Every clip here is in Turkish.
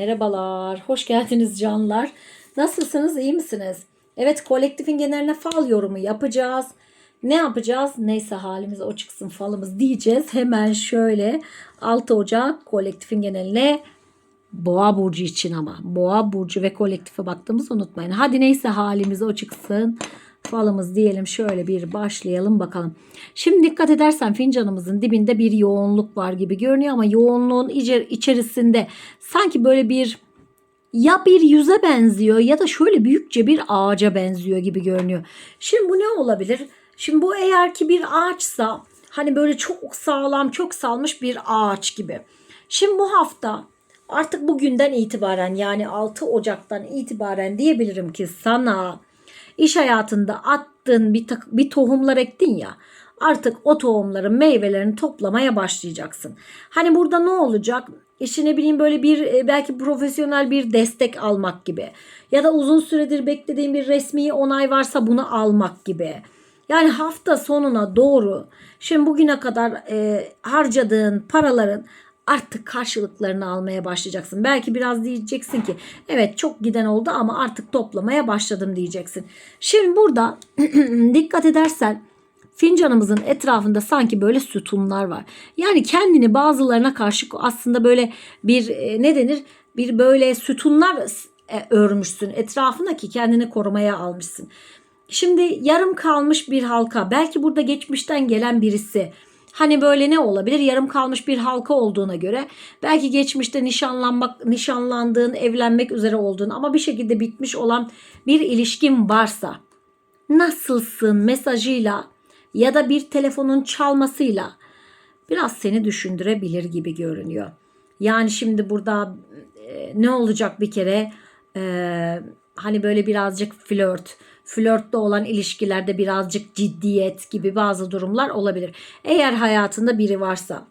Merhabalar, hoş geldiniz canlar. Nasılsınız, iyi misiniz? Evet, kolektifin geneline fal yorumu yapacağız. Ne yapacağız? Neyse halimiz o çıksın falımız diyeceğiz. Hemen şöyle 6 Ocak kolektifin geneline Boğa burcu için ama. Boğa burcu ve kolektife baktığımızı unutmayın. Hadi neyse halimiz o çıksın. Falımız diyelim şöyle bir başlayalım bakalım. Şimdi dikkat edersen fincanımızın dibinde bir yoğunluk var gibi görünüyor ama yoğunluğun içer- içerisinde sanki böyle bir ya bir yüze benziyor ya da şöyle büyükçe bir ağaca benziyor gibi görünüyor. Şimdi bu ne olabilir? Şimdi bu eğer ki bir ağaçsa hani böyle çok sağlam çok salmış bir ağaç gibi. Şimdi bu hafta artık bugünden itibaren yani 6 Ocak'tan itibaren diyebilirim ki sana iş hayatında attığın bir, bir tohumlar ektin ya artık o tohumların meyvelerini toplamaya başlayacaksın. Hani burada ne olacak? İşte ne bileyim böyle bir e, belki profesyonel bir destek almak gibi ya da uzun süredir beklediğin bir resmi onay varsa bunu almak gibi. Yani hafta sonuna doğru şimdi bugüne kadar e, harcadığın paraların artık karşılıklarını almaya başlayacaksın. Belki biraz diyeceksin ki evet çok giden oldu ama artık toplamaya başladım diyeceksin. Şimdi burada dikkat edersen fincanımızın etrafında sanki böyle sütunlar var. Yani kendini bazılarına karşı aslında böyle bir e, ne denir? Bir böyle sütunlar e, örmüşsün etrafına ki kendini korumaya almışsın. Şimdi yarım kalmış bir halka belki burada geçmişten gelen birisi hani böyle ne olabilir? Yarım kalmış bir halka olduğuna göre. Belki geçmişte nişanlanmak nişanlandığın evlenmek üzere olduğun ama bir şekilde bitmiş olan bir ilişkin varsa nasılsın mesajıyla ya da bir telefonun çalmasıyla biraz seni düşündürebilir gibi görünüyor. Yani şimdi burada e, ne olacak bir kere? E, hani böyle birazcık flört, flörtte olan ilişkilerde birazcık ciddiyet gibi bazı durumlar olabilir. Eğer hayatında biri varsa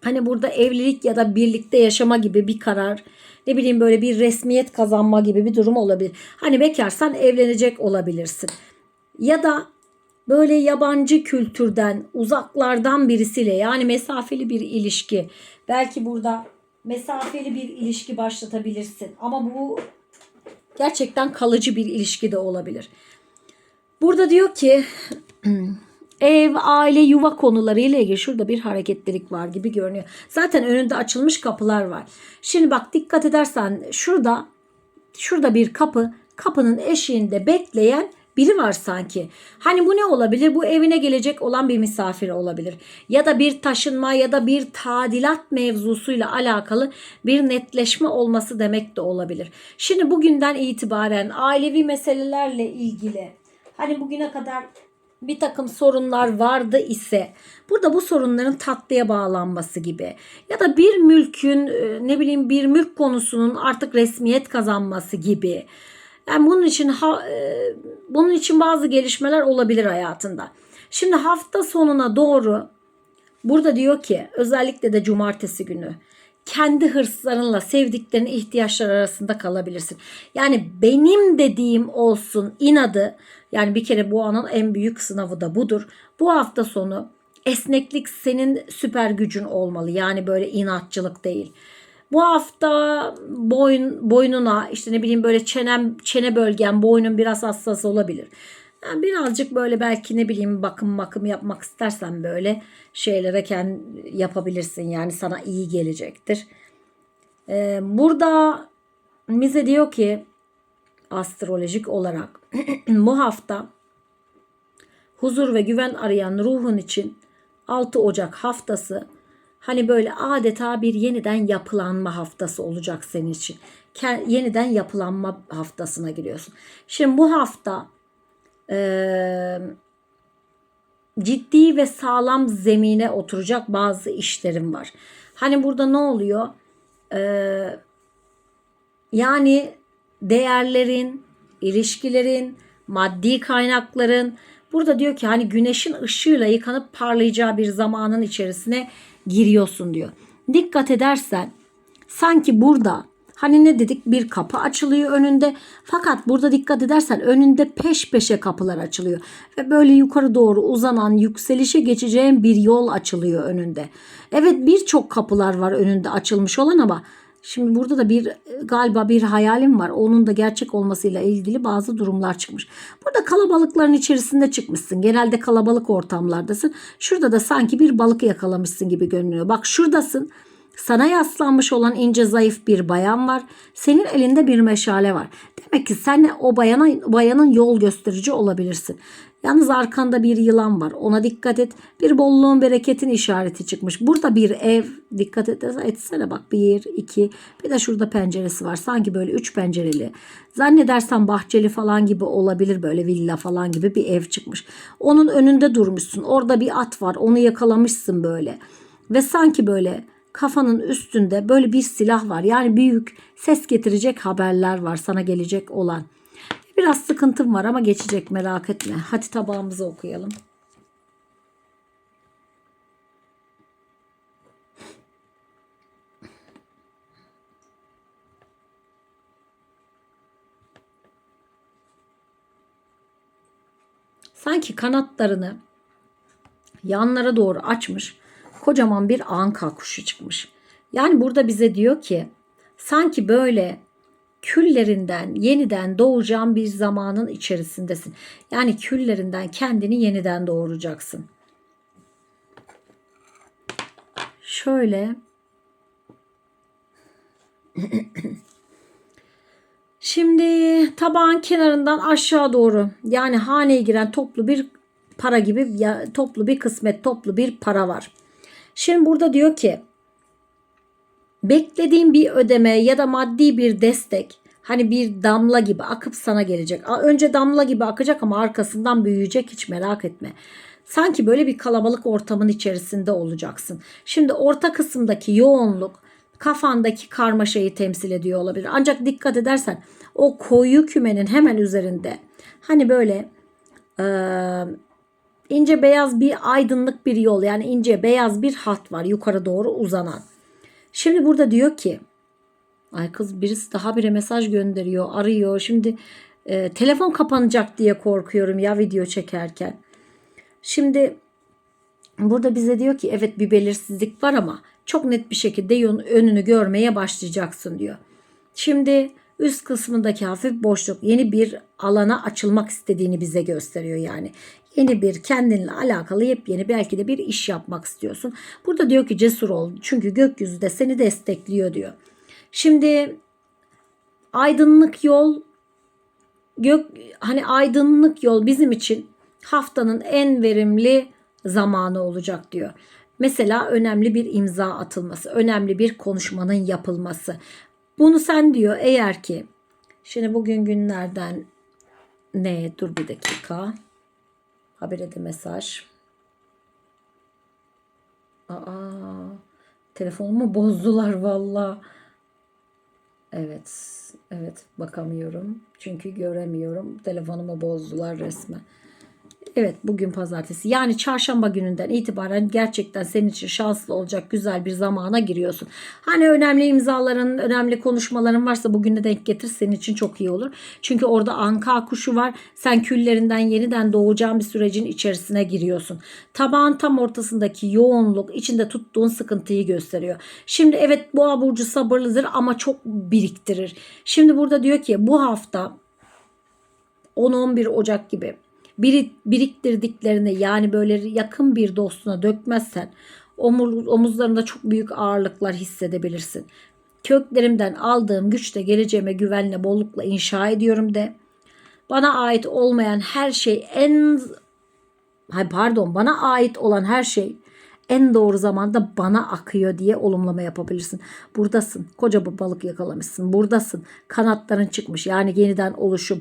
hani burada evlilik ya da birlikte yaşama gibi bir karar ne bileyim böyle bir resmiyet kazanma gibi bir durum olabilir. Hani bekarsan evlenecek olabilirsin. Ya da böyle yabancı kültürden, uzaklardan birisiyle yani mesafeli bir ilişki. Belki burada mesafeli bir ilişki başlatabilirsin. Ama bu gerçekten kalıcı bir ilişki de olabilir. Burada diyor ki ev, aile, yuva konularıyla ilgili şurada bir hareketlilik var gibi görünüyor. Zaten önünde açılmış kapılar var. Şimdi bak dikkat edersen şurada şurada bir kapı, kapının eşiğinde bekleyen biri var sanki. Hani bu ne olabilir? Bu evine gelecek olan bir misafir olabilir. Ya da bir taşınma ya da bir tadilat mevzusuyla alakalı bir netleşme olması demek de olabilir. Şimdi bugünden itibaren ailevi meselelerle ilgili hani bugüne kadar bir takım sorunlar vardı ise burada bu sorunların tatlıya bağlanması gibi ya da bir mülkün e, ne bileyim bir mülk konusunun artık resmiyet kazanması gibi. Yani bunun için ha, e, bunun için bazı gelişmeler olabilir hayatında. Şimdi hafta sonuna doğru burada diyor ki özellikle de cumartesi günü kendi hırslarınla sevdiklerinin ihtiyaçları arasında kalabilirsin. Yani benim dediğim olsun inadı yani bir kere bu anın en büyük sınavı da budur. Bu hafta sonu esneklik senin süper gücün olmalı. Yani böyle inatçılık değil. Bu hafta boyun boynuna işte ne bileyim böyle çenem çene bölgen boynun biraz hassas olabilir. Yani birazcık böyle belki ne bileyim bakım bakım yapmak istersen böyle şeylere kendi yapabilirsin. Yani sana iyi gelecektir. Ee, burada bize diyor ki astrolojik olarak bu hafta huzur ve güven arayan ruhun için 6 Ocak haftası hani böyle adeta bir yeniden yapılanma haftası olacak senin için. Yeniden yapılanma haftasına giriyorsun. Şimdi bu hafta eee, ciddi ve sağlam zemine oturacak bazı işlerim var. Hani burada ne oluyor? Eee, yani değerlerin, ilişkilerin, maddi kaynakların burada diyor ki hani güneşin ışığıyla yıkanıp parlayacağı bir zamanın içerisine giriyorsun diyor. Dikkat edersen sanki burada hani ne dedik bir kapı açılıyor önünde fakat burada dikkat edersen önünde peş peşe kapılar açılıyor ve böyle yukarı doğru uzanan yükselişe geçeceğin bir yol açılıyor önünde. Evet birçok kapılar var önünde açılmış olan ama Şimdi burada da bir galiba bir hayalim var. Onun da gerçek olmasıyla ilgili bazı durumlar çıkmış. Burada kalabalıkların içerisinde çıkmışsın. Genelde kalabalık ortamlardasın. Şurada da sanki bir balık yakalamışsın gibi görünüyor. Bak şuradasın. Sana yaslanmış olan ince zayıf bir bayan var. Senin elinde bir meşale var. Demek ki sen o bayana, bayanın yol gösterici olabilirsin. Yalnız arkanda bir yılan var. Ona dikkat et. Bir bolluğun bereketin işareti çıkmış. Burada bir ev. Dikkat et, etsene bak. Bir, iki. Bir de şurada penceresi var. Sanki böyle üç pencereli. Zannedersen bahçeli falan gibi olabilir. Böyle villa falan gibi bir ev çıkmış. Onun önünde durmuşsun. Orada bir at var. Onu yakalamışsın böyle. Ve sanki böyle kafanın üstünde böyle bir silah var. Yani büyük ses getirecek haberler var sana gelecek olan. Biraz sıkıntım var ama geçecek merak etme. Hadi tabağımızı okuyalım. Sanki kanatlarını yanlara doğru açmış kocaman bir anka kuşu çıkmış. Yani burada bize diyor ki sanki böyle küllerinden yeniden doğacağın bir zamanın içerisindesin. Yani küllerinden kendini yeniden doğuracaksın. Şöyle Şimdi tabağın kenarından aşağı doğru yani haneye giren toplu bir para gibi toplu bir kısmet, toplu bir para var. Şimdi burada diyor ki beklediğin bir ödeme ya da maddi bir destek hani bir damla gibi akıp sana gelecek. Önce damla gibi akacak ama arkasından büyüyecek hiç merak etme. Sanki böyle bir kalabalık ortamın içerisinde olacaksın. Şimdi orta kısımdaki yoğunluk kafandaki karmaşayı temsil ediyor olabilir. Ancak dikkat edersen o koyu kümenin hemen üzerinde hani böyle e, ince beyaz bir aydınlık bir yol yani ince beyaz bir hat var yukarı doğru uzanan. Şimdi burada diyor ki ay kız birisi daha bire mesaj gönderiyor arıyor. Şimdi e, telefon kapanacak diye korkuyorum ya video çekerken. Şimdi burada bize diyor ki evet bir belirsizlik var ama çok net bir şekilde önünü görmeye başlayacaksın diyor. Şimdi üst kısmındaki hafif boşluk yeni bir alana açılmak istediğini bize gösteriyor yani. Yeni bir kendinle alakalı yepyeni belki de bir iş yapmak istiyorsun. Burada diyor ki cesur ol çünkü gökyüzü de seni destekliyor diyor. Şimdi aydınlık yol gök hani aydınlık yol bizim için haftanın en verimli zamanı olacak diyor. Mesela önemli bir imza atılması, önemli bir konuşmanın yapılması. Bunu sen diyor eğer ki şimdi bugün günlerden ne dur bir dakika. Habere de mesaj. Aa, telefonumu bozdular valla. Evet, evet bakamıyorum. Çünkü göremiyorum. Telefonumu bozdular resmen. Evet bugün pazartesi. Yani çarşamba gününden itibaren gerçekten senin için şanslı olacak güzel bir zamana giriyorsun. Hani önemli imzaların, önemli konuşmaların varsa bugüne denk getir senin için çok iyi olur. Çünkü orada anka kuşu var. Sen küllerinden yeniden doğacağın bir sürecin içerisine giriyorsun. Tabağın tam ortasındaki yoğunluk içinde tuttuğun sıkıntıyı gösteriyor. Şimdi evet boğa burcu sabırlıdır ama çok biriktirir. Şimdi burada diyor ki bu hafta 10-11 Ocak gibi biriktirdiklerini yani böyle yakın bir dostuna dökmezsen omuzlarında çok büyük ağırlıklar hissedebilirsin. Köklerimden aldığım güçle geleceğime güvenle bollukla inşa ediyorum de. Bana ait olmayan her şey en pardon bana ait olan her şey en doğru zamanda bana akıyor diye olumlama yapabilirsin. Buradasın. Koca bir balık yakalamışsın. Buradasın. Kanatların çıkmış. Yani yeniden oluşum.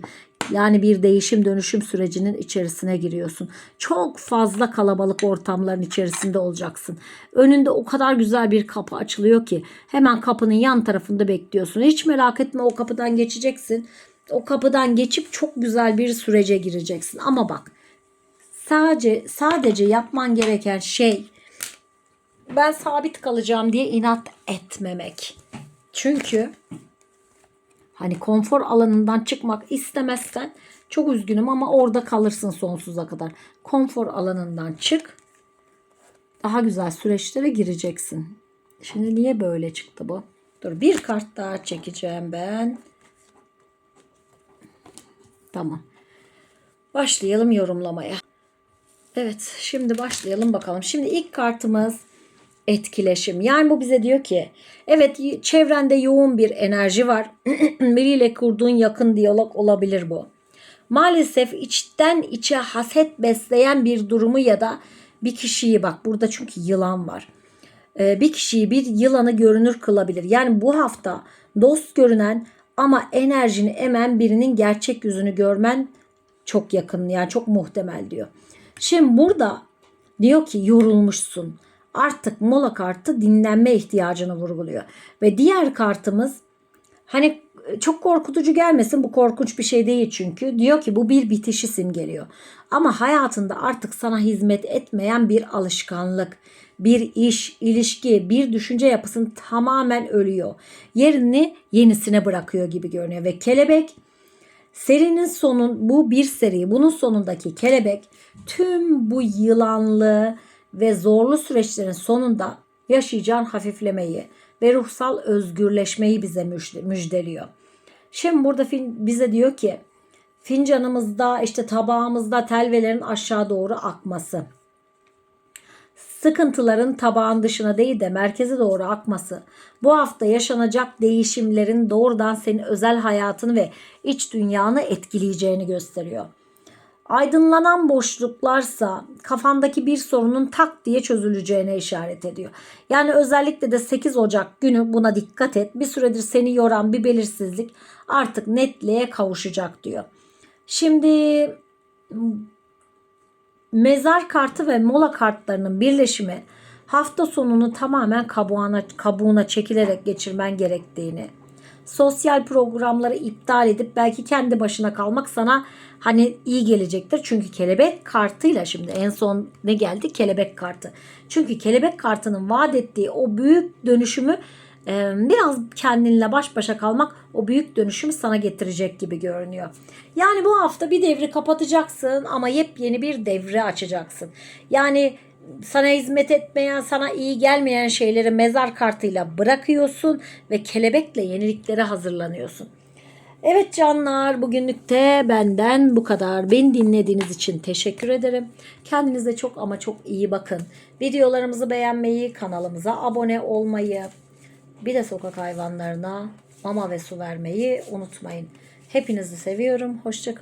Yani bir değişim dönüşüm sürecinin içerisine giriyorsun. Çok fazla kalabalık ortamların içerisinde olacaksın. Önünde o kadar güzel bir kapı açılıyor ki hemen kapının yan tarafında bekliyorsun. Hiç merak etme o kapıdan geçeceksin. O kapıdan geçip çok güzel bir sürece gireceksin. Ama bak sadece sadece yapman gereken şey ben sabit kalacağım diye inat etmemek. Çünkü hani konfor alanından çıkmak istemezsen çok üzgünüm ama orada kalırsın sonsuza kadar. Konfor alanından çık. Daha güzel süreçlere gireceksin. Şimdi niye böyle çıktı bu? Dur bir kart daha çekeceğim ben. Tamam. Başlayalım yorumlamaya. Evet şimdi başlayalım bakalım. Şimdi ilk kartımız etkileşim. Yani bu bize diyor ki evet çevrende yoğun bir enerji var. Biriyle kurduğun yakın diyalog olabilir bu. Maalesef içten içe haset besleyen bir durumu ya da bir kişiyi bak burada çünkü yılan var. Ee, bir kişiyi bir yılanı görünür kılabilir. Yani bu hafta dost görünen ama enerjini emen birinin gerçek yüzünü görmen çok yakın yani çok muhtemel diyor. Şimdi burada diyor ki yorulmuşsun. Artık mola kartı dinlenme ihtiyacını vurguluyor. Ve diğer kartımız hani çok korkutucu gelmesin bu korkunç bir şey değil çünkü. Diyor ki bu bir bitişi simgeliyor. Ama hayatında artık sana hizmet etmeyen bir alışkanlık, bir iş, ilişki, bir düşünce yapısın tamamen ölüyor. Yerini yenisine bırakıyor gibi görünüyor. Ve kelebek Serinin sonun bu bir seri. Bunun sonundaki kelebek tüm bu yılanlı ve zorlu süreçlerin sonunda yaşayacağın hafiflemeyi ve ruhsal özgürleşmeyi bize müjde- müjdeliyor. Şimdi burada bize diyor ki fincanımızda işte tabağımızda telvelerin aşağı doğru akması sıkıntıların tabağın dışına değil de merkeze doğru akması, bu hafta yaşanacak değişimlerin doğrudan senin özel hayatını ve iç dünyanı etkileyeceğini gösteriyor. Aydınlanan boşluklarsa kafandaki bir sorunun tak diye çözüleceğine işaret ediyor. Yani özellikle de 8 Ocak günü buna dikkat et. Bir süredir seni yoran bir belirsizlik artık netliğe kavuşacak diyor. Şimdi mezar kartı ve mola kartlarının birleşimi hafta sonunu tamamen kabuğuna, kabuğuna çekilerek geçirmen gerektiğini, sosyal programları iptal edip belki kendi başına kalmak sana hani iyi gelecektir. Çünkü kelebek kartıyla şimdi en son ne geldi? Kelebek kartı. Çünkü kelebek kartının vaat ettiği o büyük dönüşümü e, biraz kendinle baş başa kalmak o büyük dönüşümü sana getirecek gibi görünüyor. Yani bu hafta bir devri kapatacaksın ama yepyeni bir devri açacaksın. Yani sana hizmet etmeyen, sana iyi gelmeyen şeyleri mezar kartıyla bırakıyorsun ve kelebekle yeniliklere hazırlanıyorsun. Evet canlar bugünlük de benden bu kadar. Beni dinlediğiniz için teşekkür ederim. Kendinize çok ama çok iyi bakın. Videolarımızı beğenmeyi, kanalımıza abone olmayı, bir de sokak hayvanlarına mama ve su vermeyi unutmayın. Hepinizi seviyorum. Hoşçakalın.